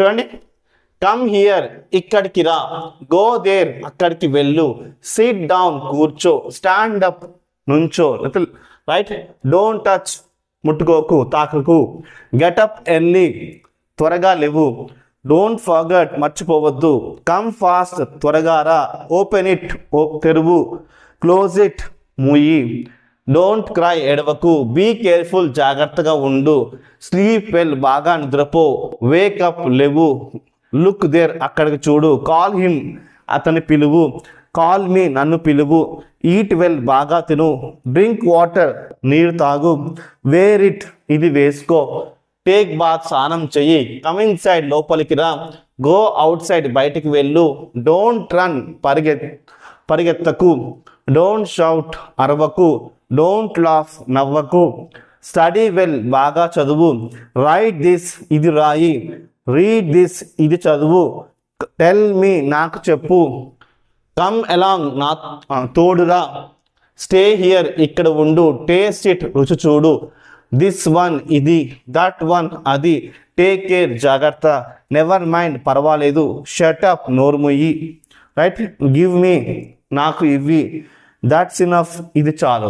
చూడండి. Come here ఇక్కడికి రా. గో దేర్ అక్కడికి వెళ్ళు. సిట్ డౌన్ కూర్చో. స్టాండ్ అప్ నుంచో. రైట్ డోంట్ టచ్ ముట్టుకోకు తాకకు. గెటప్ ఎర్లీ త్వరగా లేవు. డోంట్ ఫర్గట్ మర్చిపోవద్దు. కమ్ ఫాస్ట్ త్వరగా రా. ఓపెన్ ఇట్ ఓ తెరువు. క్లోజ్ ఇట్ మూయి. డోంట్ క్రై ఎడవకు బీ కేర్ఫుల్ జాగ్రత్తగా ఉండు. స్లీప్ వెల్ బాగా నిద్రపో. వేకప్ లేవు. లుక్ దేర్ అక్కడికి చూడు. కాల్ హిమ్ అతని పిలువు. కాల్ మీ నన్ను పిలువు. ఈట్ వెల్ బాగా తిను. డ్రింక్ వాటర్ నీరు తాగు. వేర్ ఇట్ ఇది వేసుకో. టేక్ బాత్ స్నానం చెయ్యి. కమింగ్ సైడ్ లోపలికి రా. గో అవుట్ సైడ్ బయటికి వెళ్ళు. డోంట్ రన్ పరిగె పరిగెత్తకు. డోంట్ షౌట్ అరవకు. డోంట్ లాఫ్ నవ్వకు. స్టడీ వెల్ బాగా చదువు. రైట్ దిస్ ఇది రాయి. రీడ్ దిస్ ఇది చదువు. టెల్ మీ నాకు చెప్పు. కమ్ అలాంగ్ నా తోడురా. స్టే హియర్ ఇక్కడ ఉండు. టేస్ట్ ఇట్ రుచి చూడు. దిస్ వన్ ఇది. దట్ వన్ అది. టేక్ కేర్ జాగ్రత్త. నెవర్ మైండ్ పర్వాలేదు. షటప్ నోర్ముయ్యి రైట్ గివ్ మీ నాకు ఇవి దట్స్ ఇనఫ్ ఇది చాలు.